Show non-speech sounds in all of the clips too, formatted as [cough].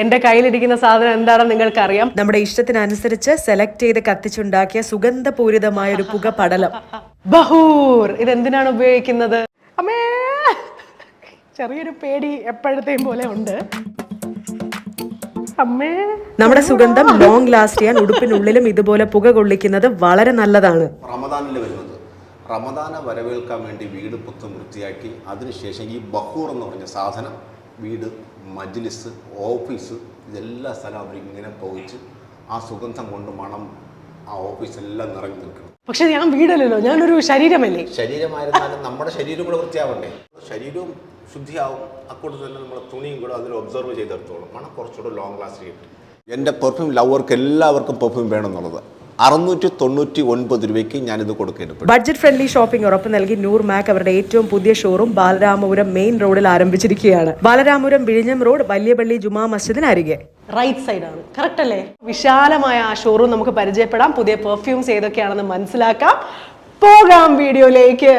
എന്റെ കയ്യിലിരിക്കുന്ന സാധനം എന്താണെന്ന് നിങ്ങൾക്കറിയാം. നമ്മുടെ ഇഷ്ടത്തിനനുസരിച്ച് സെലക്ട് ചെയ്ത് കത്തിച്ചുണ്ടാക്കിയ സുഗന്ധപൂരിതമായ ഒരു പുക പടലം. ബഹൂർ ഇതെന്തിനാണ് ഉപയോഗിക്കുന്നത്? അമ്മേ ചെറിയൊരു പേടി എപ്പോഴത്തെയും പോലെ ഉണ്ട്. അമ്മേ. നമ്മുടെ സുഗന്ധം ലോങ് ലാസ്റ്റ് ചെയ്യാൻ ഉടുപ്പിനുള്ളിലും ഇതുപോലെ പുക കൊള്ളിക്കുന്നത് വളരെ നല്ലതാണ്. റമദാനിൽ വരുന്നത്? റമദാനെ വരവേൽക്കാൻ വേണ്ടി വീട് പുത്തം വൃത്തിയാക്കി അതിനുശേഷം ഈ ബഹൂർ എന്ന് പറഞ്ഞ സാധനം വീട് മജ്ലിസ് ഓഫീസ് ഇതെല്ലാ സ്ഥലം അവർ ഇങ്ങനെ പോയിച്ച് ആ സുഗന്ധം കൊണ്ട് മണം ആ ഓഫീസെല്ലാം നിറഞ്ഞു നിൽക്കണം. പക്ഷെ ഞാൻ വീടല്ലല്ലോ ഞാനൊരു ശരീരമല്ലേ? ശരീരമായിരുന്നാലും നമ്മുടെ ശരീരം കൂടെ വൃത്തിയാവണ്ടേ? ശരീരവും ശുദ്ധിയാവും അക്കൂടെ തന്നെ നമ്മുടെ തുണിയും കൂടെ അതിൽ ഒബ്സർവ് ചെയ്തെടുത്തോളും. മണം കുറച്ചുകൂടെ ലോങ് ലാസ്റ്റ് കിട്ടും എന്റെ പെർഫ്യൂം ലവർക്ക് എല്ലാവർക്കും പെർഫ്യൂം വേണമെന്നുള്ളത് അറുന്നൂറ്റി തൊണ്ണൂറ്റി ഒൻപത് രൂപയ്ക്ക് ഞാനിത് കൊടുക്കേണ്ടത് ബഡ്ജറ്റ് ഫ്രണ്ട്ലി ഷോപ്പിംഗ് ഉറപ്പ് നൽകി നൂർ മാക് അവരുടെ ഏറ്റവും പുതിയ ഷോറൂം ബാലരാമപുരം മെയിൻ റോഡിൽ ആരംഭിച്ചിരിക്കുകയാണ്. ബാലരാമപുരം വിഴിഞ്ഞം റോഡ് വലിയപള്ളി ജുമാ മസ്ജിദിന് അരികെ റൈറ്റ് സൈഡാണ് കറക്റ്റ് അല്ലേ? വിശാലമായ ആ ഷോറൂം നമുക്ക് പരിചയപ്പെടാം. പുതിയ പെർഫ്യൂംസ് ഏതൊക്കെയാണെന്ന് മനസ്സിലാക്കാം. പോകാം വീഡിയോയിലേക്ക്.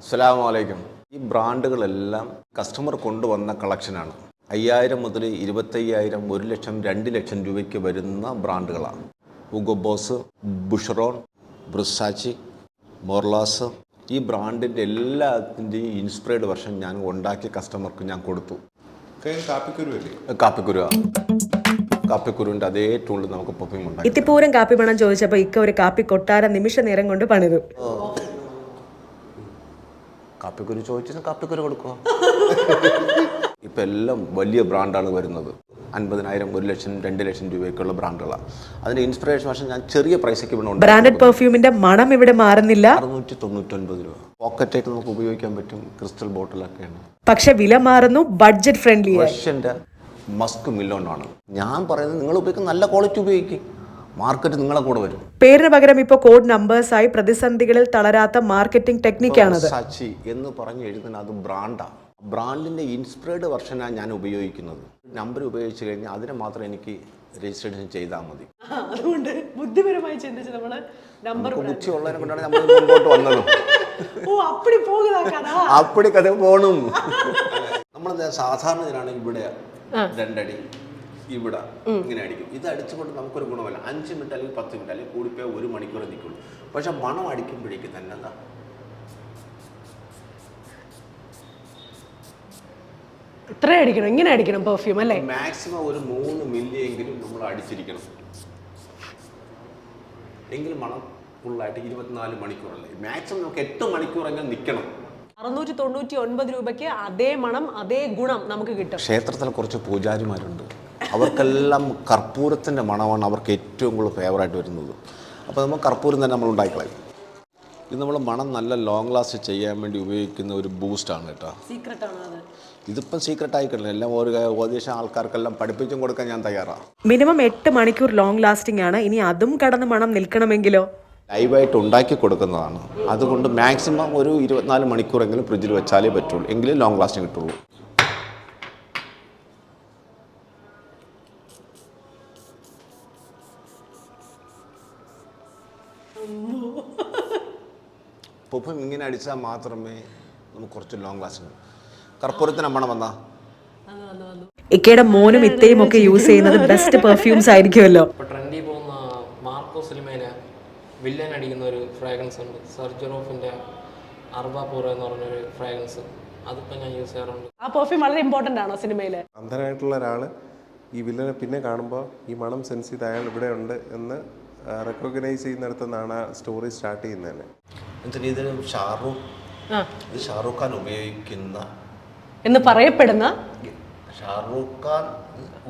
അസ്സലാമു അലൈക്കും ഈ ബ്രാൻഡുകളെല്ലാം കസ്റ്റമർ കൊണ്ടുവന്ന കളക്ഷനാണ് അയ്യായിരം മുതൽ ഇരുപത്തയ്യായിരം ഒരു ലക്ഷം രണ്ട് ലക്ഷം രൂപയ്ക്ക് വരുന്ന ബ്രാൻഡുകളാണ്. ഉഗോ ബോസ് ബുഷറോൺ ബ്രിസാച്ചി മോർലാസ് ഈ ബ്രാൻഡിന്റെ എല്ലാത്തിന്റെയും ഇൻസ്പയർഡ് വെർഷൻ ഞാൻ ഉണ്ടാക്കിയ കസ്റ്റമർക്ക് ഞാൻ കൊടുത്തു. കാപ്പിക്കുരു കാപ്പിക്കുരുവ കാപ്പിക്കുരുവിന്റെ അതേ ടൂളിൽ നമുക്ക് പെർഫ്യൂം ഉണ്ടാക്കി. ഇത്തിപ്പൂരം കാപ്പി പണം ചോദിച്ചപ്പോൾ ഇക്ക ഒരു കാപ്പി കൊട്ടാര നിമിഷ നേരം കൊണ്ട് പണിതു. കാപ്പിക്കുരു ചോദിച്ചാൽ കാപ്പിക്കുരു കൊടുക്കുക [laughs] ഇപ്പം എല്ലാം വലിയ ബ്രാൻഡാണ് വരുന്നത്. അൻപതിനായിരം ഒരു ലക്ഷം രണ്ട് ലക്ഷം രൂപയ്ക്കുള്ള ബ്രാൻഡുകളാണ്. അതിന്റെ ഇൻസ്പിറേഷൻ പക്ഷേ ഞാൻ ചെറിയ പ്രൈസൊക്കെ ഇവിടെ ഉണ്ട് ബ്രാൻഡഡ് പെർഫ്യൂമിന്റെ മണം ഇവിടെ മാറുന്നില്ല. അറുന്നൂറ്റി തൊണ്ണൂറ്റൊൻപത് രൂപ പോക്കറ്റായിട്ട് നമുക്ക് ഉപയോഗിക്കാൻ പറ്റും ക്രിസ്റ്റൽ ബോട്ടിലൊക്കെയാണ് പക്ഷെ വില മാറുന്നു ബഡ്ജറ്റ് ഫ്രണ്ട്ലി റഷ്യന്റെ മസ്ക് മില്ലോണാണ് ഞാൻ പറയുന്നത് നിങ്ങൾ ഉപയോഗിക്കുന്ന നല്ല ക്വാളിറ്റി ഉപയോഗിക്കും. മാർക്കറ്റ് നിങ്ങളെ കൂടെ വരും. പേരിന് പകരം ഇപ്പോൾ കോഡ് നമ്പേഴ്സായി പ്രതിസന്ധികളിൽ തളരാത്ത മാർക്കറ്റിംഗ് ടെക്നിക്കാണത് സാച്ചി എന്ന് പറഞ്ഞു എഴുതുന്ന അത് ബ്രാൻഡാണ് ബ്രാൻഡിന്റെ ഇൻസ്പയർഡ് വെർഷനാണ് ഞാൻ ഉപയോഗിക്കുന്നത്. നമ്പർ ഉപയോഗിച്ച് കഴിഞ്ഞാൽ അതിനെ മാത്രം എനിക്ക് രജിസ്ട്രേഷൻ ചെയ്താൽ മതി. അതുകൊണ്ട് ബുദ്ധിപരമായി ചിന്തിച്ച് നമ്മൾ നമ്പർ ബുദ്ധിയുള്ളതിനെ കൊണ്ടാണ് നമ്മൾ മുമ്പോട്ട് വന്നത്. ഓ അപ്പടി കഥ അപ്പടി കഥ പോണം. നമ്മൾ സാധാരണ ഇതിനാണ് ഇവിടെ രണ്ടടി ഇവിടെ ഇങ്ങനെ അടിക്കും. ഇത് അടിച്ചുകൊണ്ട് നമുക്കൊരു ഗുണമല്ല. അഞ്ച് മിനിറ്റ് അല്ലെങ്കിൽ പത്ത് മിനിറ്റ് അല്ലെങ്കിൽ കൂടിപ്പോയാൽ ഒരു മണിക്കൂർ നിൽക്കുള്ളൂ. പക്ഷെ മണം അടിക്കുമ്പോഴേക്കും തന്നെ എന്താ ഇത്ര അടിക്കണം ഇങ്ങനെ അടിക്കണം പെർഫ്യൂം അല്ലേ? മാക്സിമം ഒരു മൂന്ന് മില്ലിയെങ്കിലും നമ്മൾ അടിച്ചിരിക്കണം. എങ്കിലും മണം ഫുള്ളായിട്ട് ഇരുപത്തിനാല് മണിക്കൂറല്ലേ? മാക്സിമം നമുക്ക് എട്ട് മണിക്കൂറെങ്കിലും നിൽക്കണം അറുന്നൂറ്റി തൊണ്ണൂറ്റി ഒൻപത് രൂപയ്ക്ക് അതേ മണം അതേ ഗുണം നമുക്ക് കിട്ടും. ക്ഷേത്രത്തിൽ കുറച്ച് പൂജാരിമാരുണ്ട്. അവർക്കെല്ലാം കർപ്പൂരത്തിന്റെ മണമാണ് അവർക്ക് ഏറ്റവും കൂടുതൽ ഫേവറായിട്ട് വരുന്നത്. അപ്പോൾ നമ്മൾ കർപ്പൂരം തന്നെ നമ്മൾ ഉണ്ടാക്കിക്കളയും. ഇത് നമ്മൾ മണം നല്ല ലോങ് ലാസ്റ്റ് ചെയ്യാൻ വേണ്ടി ഉപയോഗിക്കുന്ന ഒരു ബൂസ്റ്റാണ് കേട്ടോ. സീക്രട്ടാണ് ആണ് അത്. ഇതിപ്പം സീക്രട്ട് ആയിക്കില്ല എല്ലാം ഓരോ ഏകദേശം ആൾക്കാർക്കെല്ലാം പഠിപ്പിച്ചും കൊടുക്കാൻ ഞാൻ തയ്യാറാണ്. മിനിമം എട്ട് മണിക്കൂർ ലോങ് ലാസ്റ്റിംഗ് ആണ്. ഇനി അതും കടന്ന് മണം നിൽക്കണമെങ്കിലോ? ലൈവായിട്ട് ഉണ്ടാക്കി കൊടുക്കുന്നതാണ്. അതുകൊണ്ട് മാക്സിമം ഒരു ഇരുപത്തിനാല് മണിക്കൂറെങ്കിലും ഫ്രിഡ്ജിൽ വെച്ചാലേ പറ്റുള്ളൂ. എങ്കിലും ലോങ് ലാസ്റ്റിംഗ് കിട്ടുള്ളൂ. പൊപ്പം ഇങ്ങനെ അടിച്ചാൽ മാത്രമേ നമുക്ക് കുറച്ച് ലോങ് ലാസ്റ്റിംഗ് കർപ്പൂരത്തിന് മണം വന്നാ ഇക്കയുടെ മോനും ഇത്തയും ഒക്കെ യൂസ് ചെയ്യുന്നത് ബെസ്റ്റ് പെർഫ്യൂംസ് ആയിരിക്കുമല്ലോ. ട്രെൻഡി പോകുന്ന മാർക്കോ സിനിമയിലെ വില്ലൻ അടിക്കുന്ന ഒരു ഫ്രാഗ്രൻസ് ഉണ്ട്. സർജറോഫിന്റെ അർബാപൂർ എന്ന് പറഞ്ഞൊരു ഫ്രാഗ്രൻസ് അതിപ്പോ ഞാൻ യൂസ് ചെയ്യാറുണ്ട്. ആ പെർഫ്യൂം വളരെ ഇമ്പോർട്ടന്റ് ആണോ സിനിമയിലെ? അന്ധനായിട്ടുള്ള ഒരാൾ ഈ വില്ലനെ പിന്നെ കാണുമ്പോൾ ഈ മണം സെൻസ് ചെയ്ത് അയാൾ ഇവിടെ ഉണ്ട് എന്ന് റെക്കഗ്നൈസ് ചെയ്യുന്നിടത്തുനിന്നാണ് ആ സ്റ്റോറി സ്റ്റാർട്ട് ചെയ്യുന്നത് തന്നെ. ഇതിൽ ഷാറൂഖ്? ആ. ഇത് ഷാറൂഖ് ഖാൻ ഉപയോഗിക്കുന്ന എന്ന് പറയപ്പെടുന്ന ഷാറൂഖ് ഖാൻ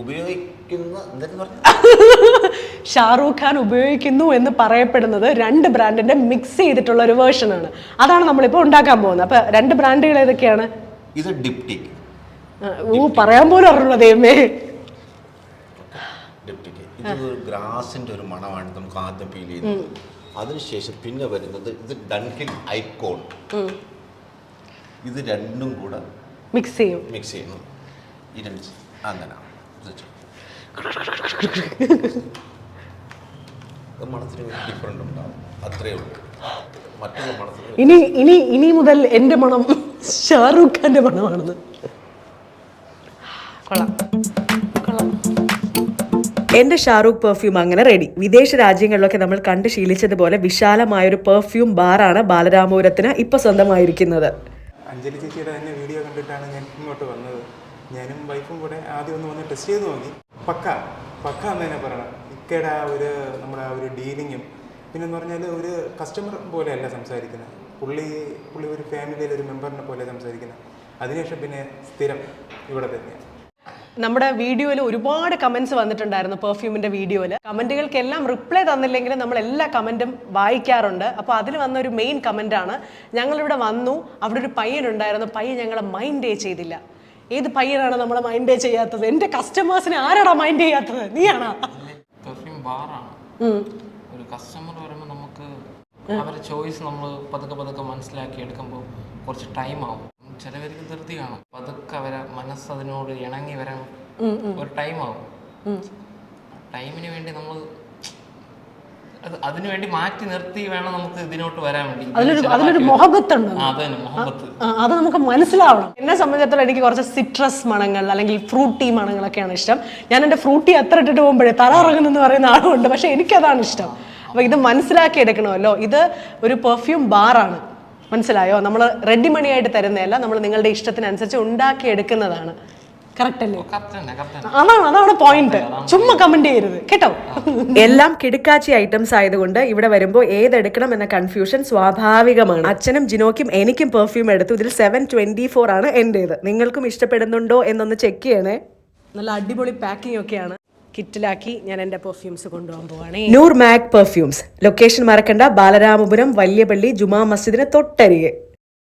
ഉപയോഗിക്കുന്ന എന്തെന്ന് പറഞ്ഞു? [laughs] ഷാറൂഖ് ഖാൻ ഉപയോഗിക്കുന്നു എന്ന് പറയപ്പെടുന്നത് രണ്ട് ബ്രാൻഡിന്റെ മിക്സ് ചെയ്തിട്ടുള്ള ഒരു വേർഷൻ ആണ്. അതാണ് നമ്മളിപ്പോൾ ഉണ്ടാക്കാൻ പോകുന്നത്. അപ്പൊ രണ്ട് ബ്രാൻഡുകൾ ഏതൊക്കെയാണ്? ഇത് ഡിപ്റ്റിക് ഓ പറയാൻ പോലും അറിഞ്ഞു ദൈവമേ. ഡിപ്റ്റിക് ഇത് ഗ്രാസിന്റെ ഒരു മണമാണ് നമുക്ക് ആദ്യം ഫീൽ ചെയ്യുന്നത്. അതിനുശേഷം പിന്നെ വരുന്നത് ഇത് ഡൺകിൻ ഐക്കോൺ ഇത് രണ്ടും കൂടെ മിക്സ് ചെയ്യും. മിക്സ് ചെയ്യുന്നു. രണ്ട് അങ്ങനെ. മണത്തിന് ഡിഫറെന്റ് ഉണ്ടാവും. അത്രയേ ഉള്ളൂ. മറ്റുള്ള മണത്തിന് ഇനി ഇനി ഇനി മുതൽ എന്റെ മണം ഷാറൂഖ് ഖാന്റെ മണമാണെന്ന്. കൊള്ളാം. കൊള്ളാം. എന്റെ ഷാറൂഖ് പെർഫ്യൂം അങ്ങനെ റെഡി വിദേശ രാജ്യങ്ങളിലൊക്കെ നമ്മൾ കണ്ട് ശീലിച്ചതുപോലെ വിശാലമായൊരു പെർഫ്യൂം ബാറാണ് ബാലരാമപുരത്തിന് ഇപ്പൊ സ്വന്തമായിരിക്കുന്നത്. അഞ്ജലി ചേച്ചിയുടെ തന്നെ വീഡിയോ കണ്ടിട്ടാണ് ഞാൻ ഇങ്ങോട്ട് വന്നത്. ഞാനും വൈഫും കൂടെ ആദ്യം ഒന്ന് വന്ന് ടെസ്റ്റ് ചെയ്ത് നോക്കി. പക്ക പക്ക എന്ന് തന്നെ പറയണം. ഇക്കയുടെ ആ ഒരു നമ്മുടെ ആ ഒരു ഡീലിങ്ങും പിന്നെന്ന് പറഞ്ഞാൽ ഒരു കസ്റ്റമർ പോലെയല്ല സംസാരിക്കുന്നത്. പുള്ളി പുള്ളി ഒരു ഫാമിലിയിലെ ഒരു മെമ്പറിനെ പോലെ സംസാരിക്കുന്നത്. അതിനുശേഷം പിന്നെ സ്ഥിരം ഇവിടെ തന്നെയാണ് നമ്മുടെ വീഡിയോയിൽ ഒരുപാട് കമന്റ്സ് വന്നിട്ടുണ്ടായിരുന്നു പെർഫ്യൂമിന്റെ വീഡിയോയിൽ കമന്റുകൾക്കെല്ലാം റിപ്ലൈ തന്നില്ലെങ്കിലും നമ്മൾ എല്ലാ കമന്റും വായിക്കാറുണ്ട്. അപ്പോൾ അതിൽ വന്ന ഒരു മെയിൻ കമന്റ് ആണ് ഞങ്ങളിവിടെ വന്നു അവിടെ ഒരു പയ്യൻ ഉണ്ടായിരുന്നു പയ്യൻ ഞങ്ങളെ മൈൻഡേ ചെയ്തില്ല. ഏത് പയ്യനാണ് നമ്മളെ മൈൻഡേ ചെയ്യാത്തത്? എന്റെ കസ്റ്റമേഴ്സിനെ ആരാടാ മൈൻഡ് ചെയ്യാത്തത്? നീയാണോ? ഒരു കസ്റ്റമർ വരുമ്പോൾ നമുക്ക് അവരുടെ ചോയ്സ് നമ്മൾ പതുക്കെ പതുക്കെ മനസ്സിലാക്കി എടുക്കുമ്പോൾ കുറച്ച് ടൈം ആവും. ചിലവർക്ക് ധൃതി കാണും. പതുക്കെ അവരെ മനസ്സ് അതിനോട് ഇണങ്ങി വരാൻ ഒരു ടൈം ആവും. ടൈമിന് വേണ്ടി നമ്മൾ അത് അതിനു വേണ്ടി മാറ്റി നിർത്തി വേണം നമുക്ക് ഇതിനോട്ട് വരാൻ വേണ്ടി. അതിലൊരു ചില അതിലൊരു മൊഹബത്തുണ്ട്. ആ, അത് നമുക്ക് മനസ്സിലാവണം. എന്നെ സംബന്ധിച്ചിടത്തോളം എനിക്ക് കുറച്ച് സിട്രസ് മണങ്ങൾ അല്ലെങ്കിൽ ഫ്രൂട്ടി മണങ്ങളൊക്കെയാണ് ഇഷ്ടം. ഞാൻ എന്റെ ഫ്രൂട്ടി അത്ര ഇട്ടിട്ട് പോകുമ്പോഴേ തല ഇറങ്ങുന്നെന്ന് പറയുന്ന ആളുണ്ട്. പക്ഷെ എനിക്കതാണ് ഇഷ്ടം. അപ്പോൾ ഇത് മനസ്സിലാക്കി എടുക്കണമല്ലോ. ഇത് ഒരു പെർഫ്യൂം ബാറാണ് മനസ്സിലായോ? നമ്മൾ റെഡി മണിയായിട്ട് തരുന്നതല്ല നമ്മൾ നിങ്ങളുടെ ഇഷ്ടത്തിനനുസരിച്ച് ഉണ്ടാക്കി എടുക്കുന്നതാണ് കറക്റ്റ് അല്ലേ കറക്റ്റ് തന്നെ കറക്റ്റ് അതാണ് അതാണ് പോയിന്റ് ചുമ്മാ കമന്റ് ചെയ്യരുത് കേട്ടോ? എല്ലാം കിടുക്കാച്ചി ഐറ്റംസ് ആയതുകൊണ്ട് ഇവിടെ വരുമ്പോൾ ഏതെടുക്കണം എന്ന കൺഫ്യൂഷൻ സ്വാഭാവികമാണ്. അച്ഛനും ജിനോക്കും എനിക്കും പെർഫ്യൂം എടുത്തു. ഇതിൽ സെവൻ ട്വന്റി ഫോർ ആണ് എന്റേത്. നിങ്ങൾക്കും ഇഷ്ടപ്പെടുന്നുണ്ടോ എന്നൊന്ന് ചെക്ക് ചെയ്യണേ. നല്ല അടിപൊളി പാക്കിംഗ് ഒക്കെയാണ്. കിറ്റിലാക്കി ഞാൻ എന്റെ പെർഫ്യൂംസ് കൊണ്ടുപോകാൻ പോവാണ്. നൂർ മാക് പെർഫ്യൂംസ് ലൊക്കേഷൻ മറക്കണ്ട. ബാലരാമപുരം വലിയപള്ളി ജുമാ മസ്ജിദിന് തൊട്ടരികെ.